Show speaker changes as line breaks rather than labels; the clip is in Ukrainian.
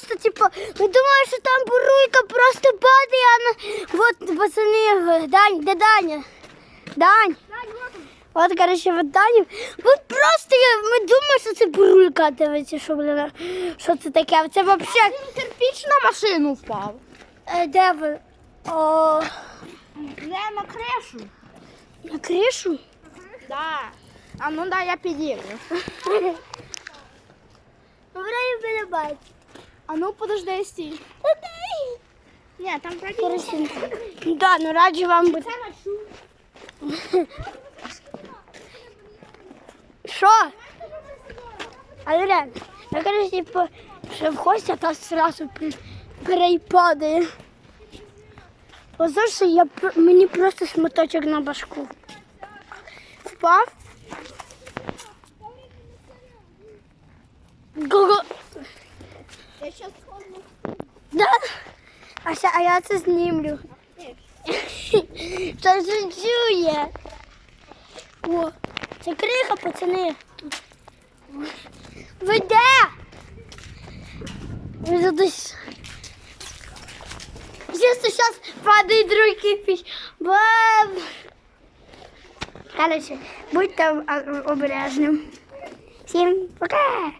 просто, типу, ми думали, що там буруйка просто падає, а на... от пацани, Дань, де Даня? Дань. От, коротше, от Даня. От просто я- ми думаємо, що це буруйка, дивіться, що, блін, що це таке. Це взагалі,
Кирпіч на машину впав.
е, де ви? О,
Не на кришу.
на кришу?
Да. А ну да, я підійду.
Вроді мене бачить.
А ну подожди, стій. Ні, там вроді
Коротше, да, ну раджу вам бути.
Це машу.
Що? Але реально, я кажу, типу, що в гості, та зразу перейпадає. Ось що я пр- мені просто шматочок на башку. Впав. Го-го.
Я щас сходну.
Да? А, ще, а я це знімлю. Це ж чує. О, це криха, пацани. Тут. Ви де? Ви десь. Чисто зараз падає другий кипіш. Бам! Короче, будьте а, обережним. Всім пока!